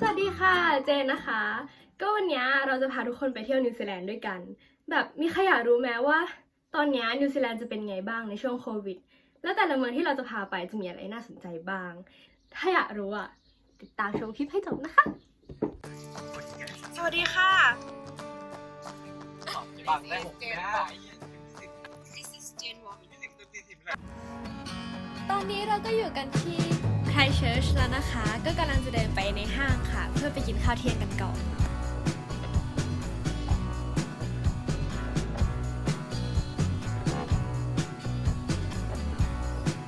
สวัสดีค่ะ เจนนะคะ ก็วันนี้เราจะพาทุกคนไปเที่ยวนิวซีแลนด์ด้วยกัน แบบมีใครอยากรู้ไหมว่า ตอนนี้นิวซีแลนด์จะเป็นไงบ้างในช่วงโควิด แล้วแต่ละเมืองที่เราจะพาไปจะมีอะไรน่าสนใจบ้าง ถ้าอยากรู้อะติดตามชมคลิปให้จบนะคะ สวัสดีค่ะปักได้หกไม่ได้ตอนนี้เราก็อยู่กันที่ ไครเชิร์ชแล้วนะคะ ก็กำลังจะเดินไปในห้างค่ะ เพื่อไปกินข้าวเที่ยงกันก่อน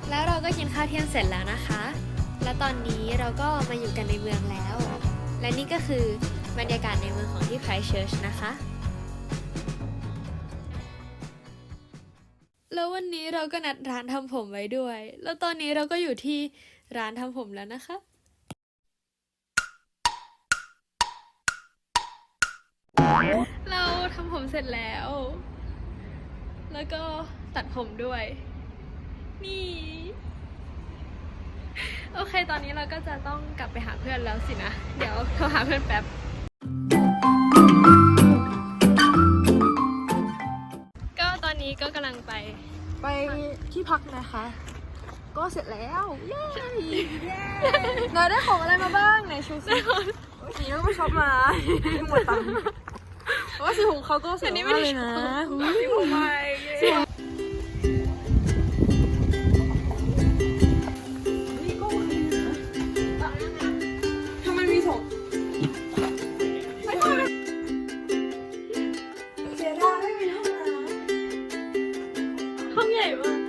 แล้วเราก็กินข้าวเที่ยงเสร็จแล้วนะคะ และตอนนี้เราก็มาอยู่กันในเมืองแล้ว และนี่ก็คือบรรยากาศในเมืองของที่ไครเชิร์ชนะคะ เราก็นัดร้านทำผมไว้ด้วย แล้วตอนนี้เราก็อยู่ที่ร้านทำผมแล้วนะคะ เราทำผมเสร็จแล้ว แล้วก็ตัดผมด้วย นี่ โอเค ตอนนี้เราก็จะต้องกลับไปหาเพื่อนแล้วสินะ เดี๋ยวโทรหาเพื่อนแป๊บก็ตอนนี้ก็กำลังไป ไปที่พักนะคะ ก็เสร็จแล้วเย้เราได้ของอะไรมาบ้างไหนชูสิสีเราก็ไปช็อปมาหมดตังค์เพราะว่าสีของเขาก็สวยมากเลยนะสีผมใหม่ องใหญ่มาก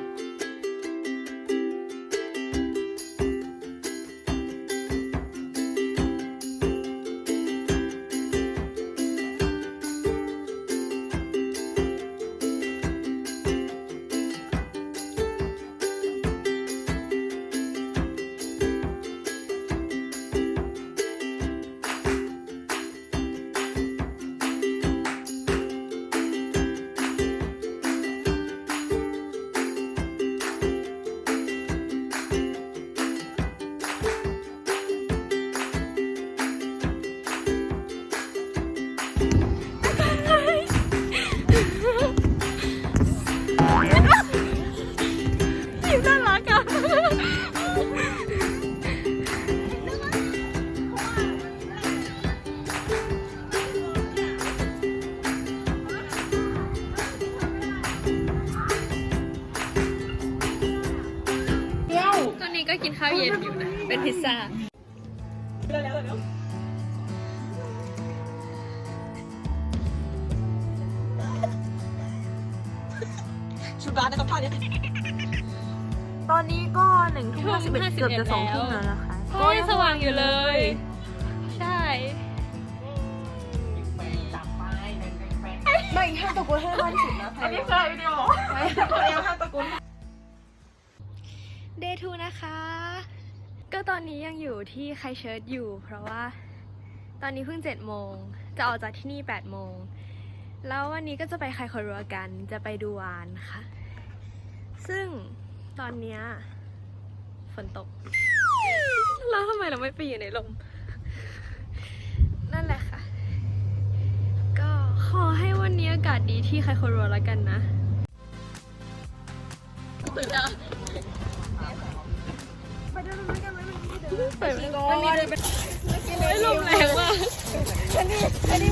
ก็กินข้าวเย็นอยู่นะ เป็นพิซซ่าชุดร้านนะครับท่านี้ตอนนี้ก็หนึ่งทุ่มห้าสิบเอ็ดทุ่ม51เกือบจะสองทุ่มแล้วนะคะโอ้ยสว่างอยู่เลย ใช่ไม่ห้ามตะโกนให้มากที่สุดนะอันนี้เคยวิดีโอไม่ห้ามตะโกน เดทูนะคะ ก็ตอนนี้ยังอยู่ที่ไคเชิร์ตอยู่ เพราะว่าตอนนี้เพิ่งเจ็ดโมง จะออกจากที่นี่แปดโมง แล้ววันนี้ก็จะไปไคคอรัวกัน จะไปดูวานค่ะ ซึ่งตอนเนี้ยฝนตก แล้วทำไมเราไม่ไปอยู่ในลม นั่นแหละค่ะ ก็ขอให้วันนี้อากาศดีที่ไคคอรัวแล้วกันนะ ตื่นแล้ว ไปเดินด้วยกันนไม่เดินไปไม่ได้ไม่ลมแรงมากเดี๋ยวตอนนี้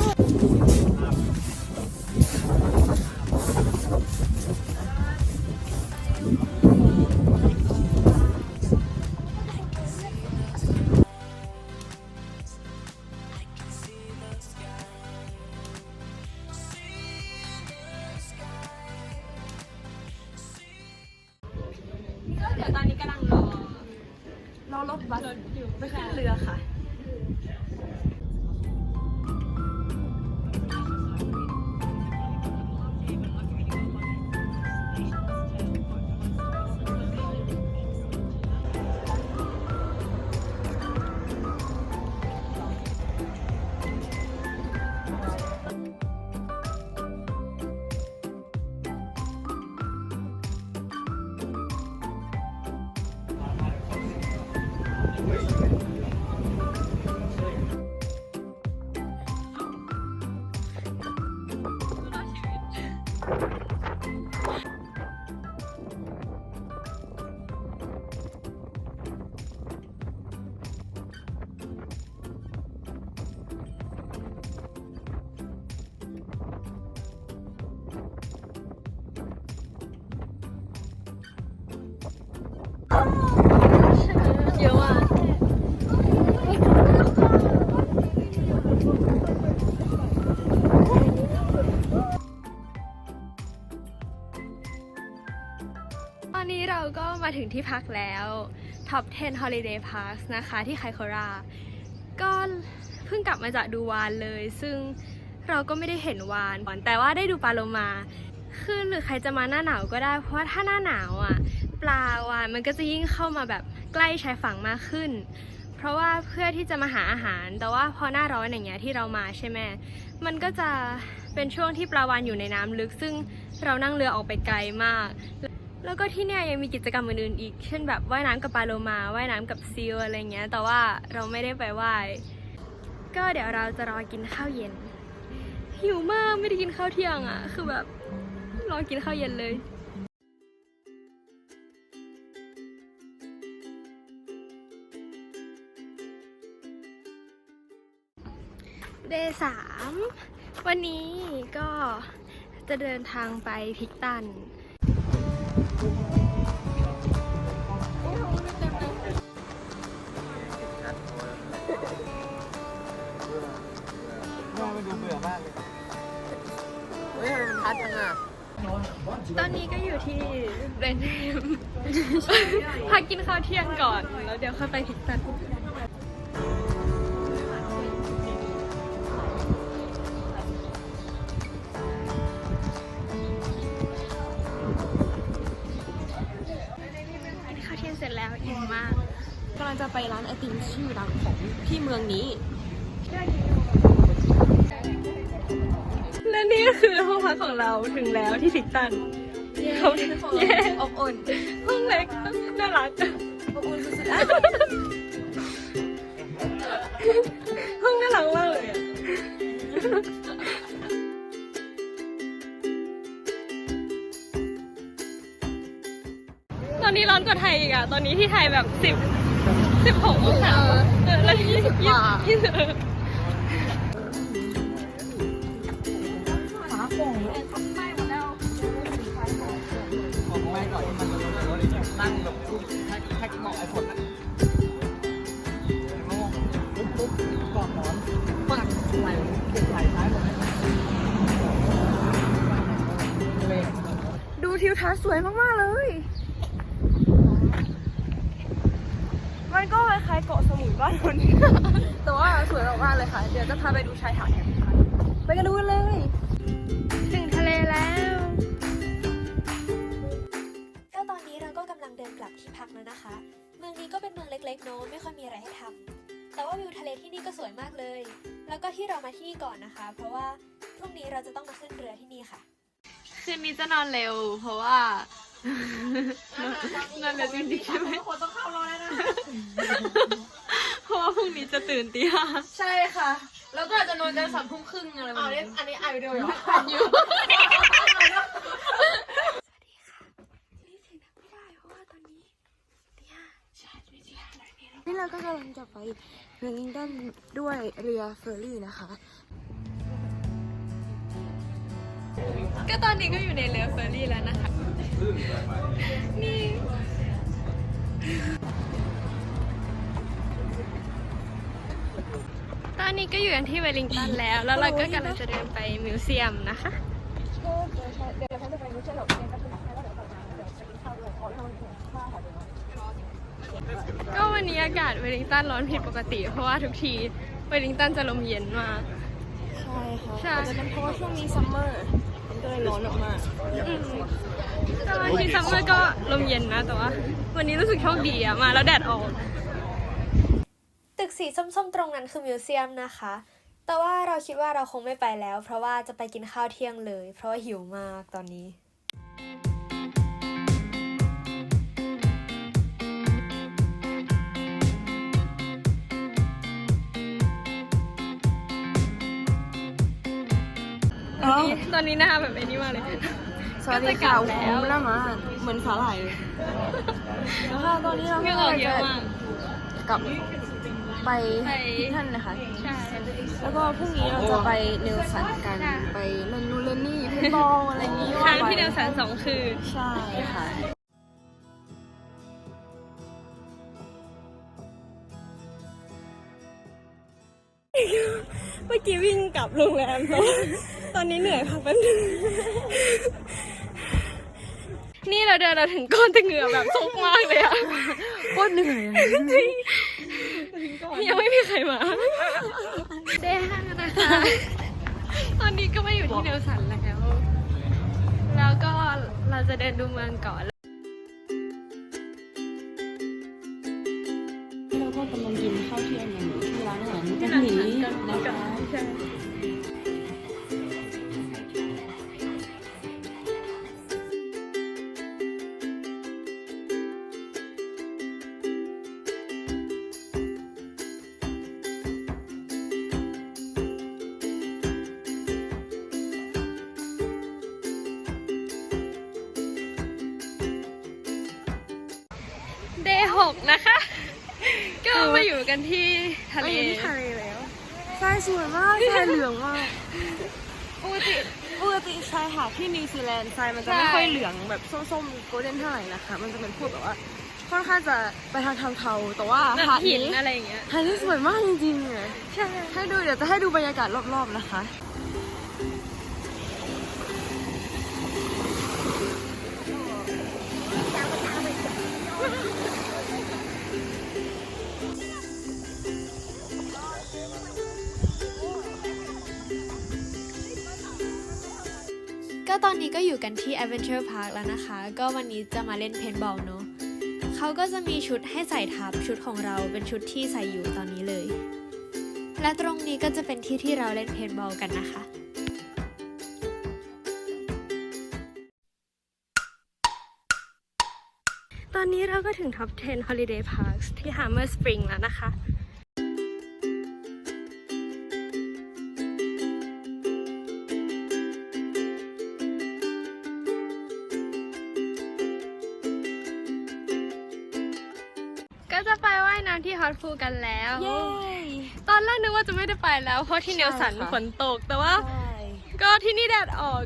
รอรถบัสรไปขึ้นเรือค่ะ เยอะอะตอนนี้เราก็มาถึงที่พักแล้ว Top 10 Holiday Parks นะคะ ที่ไคโครา ก็เพิ่งกลับมาจากดูวานเลย ซึ่งเราก็ไม่ได้เห็นวานก่อนแต่ว่าได้ดูปลาโลมาคือหรือใครจะมาหน้าหนาวก็ได้ เพราะว่าถ้าหน้าหนาวอะ ปลาวานมันก็จะยิ่งเข้ามาแบบ ใกล้ชายฝั่งมากขึ้น เพราะว่าเพื่อที่จะมาหาอาหาร แต่ว่าพอหน้าร้อนอย่างเงี้ยที่เรามาใช่ไหมมันก็จะเป็นช่วงที่ปลาวานอยู่ในน้ำลึก ซึ่งเรานั่งเรือออกไปไกลมาก แล้วก็ที่เนี่ยยังมีกิจกรรมอื่นๆอีก เช่นแบบว่ายน้ำกับปลาโลมา ว่ายน้ำกับซีลอะไรเงี้ย แต่ว่าเราไม่ได้ไปว่าย ก็เดี๋ยวเราจะรอกินข้าวเย็น หิวมากไม่ได้กินข้าวเที่ยงอะ คือแบบรอกินข้าวเย็นเลย เดย์สามวันนี้ก็จะเดินทางไปพิกตันมันดูเบื่อมากเลยเฮ้ยมันพัดจังอะตอนนี้ก็อยู่ที่เรนเนมพักกินข้าวเที่ยงก่อน แล้วเดี๋ยวค่อยไปพิกตัน ไปร้านไอติมชื่อดังของที่เมืองนี้ และนี่ก็คือห้องพักของเราถึงแล้วที่พิกตันเขาเย้อบอุ่นห้องเล็กน่ารักอบอุ่นสุดห้องน่ารักมากเลยอะตอนนี้ร้อนกว่าไทยอีกอะตอนนี้ที่ไทยแบบสิบ สิบหกองศาเออแล้วยี่สิบยี่สิบยี่สิบเออฟ้าโป่งผมไม่ก่อนที่มันจะลงรถนั่งแบบถ้าถ้ากินหมอกไอ้ผลนั่นปุ๊บปุ๊บกอดหมอนปักไหลไหลท้ายหมดเลยดูทิวทัศน์สวยมาก ๆ เลย มันก็ คล้ายๆเกาะสมุยบ้านคนแต่ว่าสวยมากๆเลยค่ะ เดี๋ยวจะพาไปดูชายหาดกันค่ะไปกันดูกันเลย ถึงทะเลแล้วก็ตอนนี้เราก็กำลังเดินกลับที่พักแล้วนะคะ เมืองนี้ก็เป็นเมืองเล็กๆเนอะไม่ค่อยมีอะไรให้ทำแต่ว่าวิวทะเลที่นี่ก็สวยมากเลย แล้วก็ที่เรามาที่นี่ก่อนนะคะ เพราะว่าพรุ่งนี้เราจะต้องมาขึ้นเรือที่นี่ค่ะ คืนนี้จะนอนเร็ว เพราะว่า นอนเร็วจริงๆใช่ไหมคนต้องเข้ารอแล้วนะ เพราะว่าพรุ่งนี้จะตื่นตีห้าใช่ค่ะ แล้วก็อาจจะนอนกันสามทุ่มครึ่งอะไรแบบนี้อันนี้อันนี้ไอวิดีโอเหรออยู่นี่เราก็กำลังจะไปเวลลิงตันด้วยเรือเฟอร์รี่นะคะ ก็ตอนนี้ก็อยู่ในเรือเฟอร์รี่แล้วนะคะนี่ ตอนนี้ก็อยู่กันที่เวลลิงตันแล้ว แล้วเราก็กำลังจะเดินไปมิวเซียมนะคะก็วันนี้อากาศเวลลิงตันร้อนผิดปกติ เพราะว่าทุกทีเวลลิงตันจะลมเย็นมาก ใช่ค่ะใช่อาจจะเป็นเพราะว่าช่วงนี้ซัมเมอร์มันก็เลยร้อนออกมาอืมแต่ว่า ที่ซัมเมอร์ก็ลมเย็นนะแต่ว่า วันนี้รู้สึกโชคดีอะมาแล้วแดดออก ตึกสีส้มๆตรงนั้นคือมิวเซียมนะคะ แต่ว่าเราคิดว่าเราคงไม่ไปแล้ว เพราะว่าจะไปกินข้าวเที่ยงเลย เพราะว่าหิวมากตอนนี้ตอนนี้ตอนนี้หน้าแบบไอ้นี่มากเลย สวัสดีค่ะก็จะกลับแล้วผมหน้ามาเหมือนสาหร่ายเลยแล้วค่ะตอนนี้เราเหงื่อออกเยอะมากกลับไปไปที่ท่านนะคะใช่แล้วก็พรุ่งนี้เราจะไปเนลสันกันค่ะไปเล่นนู่นเล่นนี่เพนบอลอะไรอย่างนี้ค้างที่ไปเดลสันสองคืนใช่ค่ะเมื่อกี้วิ่งกลับโรงแรมตอนนี้เหนื่อยพักแป๊บนึงนี่เราเดินเราถึงก้นแต่เหงื่อแบบซุกมากเลยอะโคตรเหนื่อยอะยังไม่มีใครมาเด้ห้านะคะ ตอนนี้ก็มาอยู่ที่เนลสันแล้ว แล้วก็เราจะเดินดูเมืองก่อน หกนะคะ ก็มาอยู่กันที่ทะเลไปอยู่ที่ทะเลแล้วทรายสวยมากทรายเหลืองมากปกติปกติชายหาดที่นิวซีแลนด์ทรายมันจะใช่ไม่ค่อยเหลืองแบบส้มๆโกลเด้นเท่าไหร่นะคะ มันจะเป็นพวกแบบว่าค่อนข้างจะไปทางเทาๆแต่ว่าแบบหาดหินนี้อะไรอย่างเงี้ยหาดนี้สวยมากจริงๆอะใช่ให้ดูเดี๋ยวจะให้ดูบรรยากาศรอบๆนะคะ ตอนนี้ก็อยู่กันที่ Adventure Park แล้วนะคะ ก็วันนี้จะมาเล่นเพนบอลเนาะเขาก็จะมีชุดให้ใส่ทับชุดของเราเป็นชุดที่ใส่อยู่ตอนนี้เลย และตรงนี้ก็จะเป็นที่ที่เราเล่นเพนบอลกันนะคะตอนนี้เราก็ถึง Top 10 Holiday Parks ที่ Hammer Spring แล้วนะคะายน้ำที่ฮอตพูกันแล้วเย้ตอนแรกนึกว่าจะไม่ได้ไปแล้ว เพราะที่เนลสันใช่ค่ะฝนตก แต่ว่าใช่ก็ที่นี่แดดออก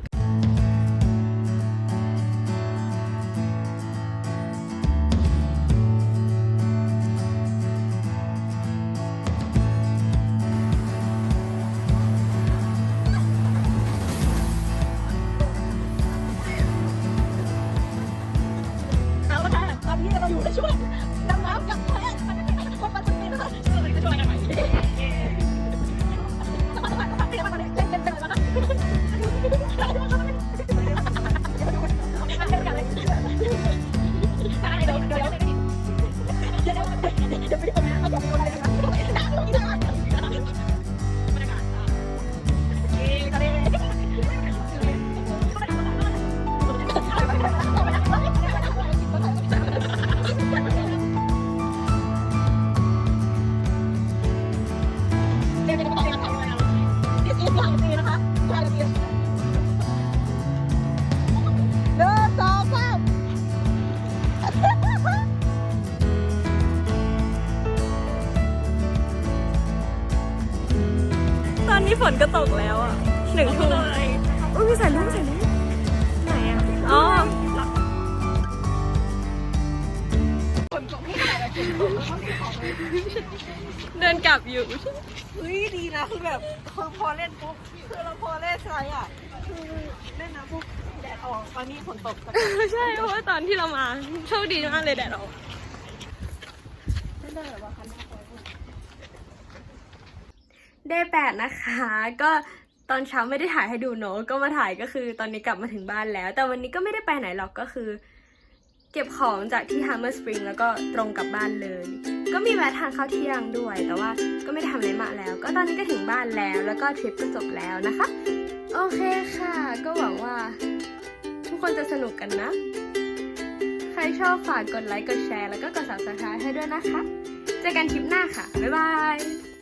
นนี้ฝนก็ตกแล้วอะหนึ่งทุ่มอุ้ยมีใส่ลูกใส่ลูกไหนอะ อ๋อเดินกลับอยู่เฮ้ยดีนะคือแบบคือพอเล่นปุ๊บคือเราพอเล่นทรายอะคือเล่นน้ำปุ๊บแดดออกตอนนี้ฝนตกใช่เพราะว่าตอนที่เรามาโชคดีมากเลยแดดออก เดย์แปดนะคะ ก็ตอนเช้าไม่ได้ถ่ายให้ดูเนอะก็มาถ่ายก็คือตอนนี้กลับมาถึงบ้านแล้ว แต่วันนี้ก็ไม่ได้ไปไหนหรอกก็คือ เก็บของจากที่ Hammer Spring แล้วก็ตรงกลับบ้านเลย ก็มีแวะทานข้าวเที่ยงด้วย แต่ว่าก็ไม่ได้ทำอะไรมากแล้ว ก็ตอนนี้ก็ถึงบ้านแล้ว แล้วก็ทริปก็จบแล้วนะคะ โอเคค่ะ ก็หวังว่า ทุกคนจะสนุกกันนะ ใครชอบฝากกดไลค์กดแชร์แล้วก็กด subscribe ให้ด้วยนะคะ เจอกันคลิปหน้าค่ะบ๊ายบาย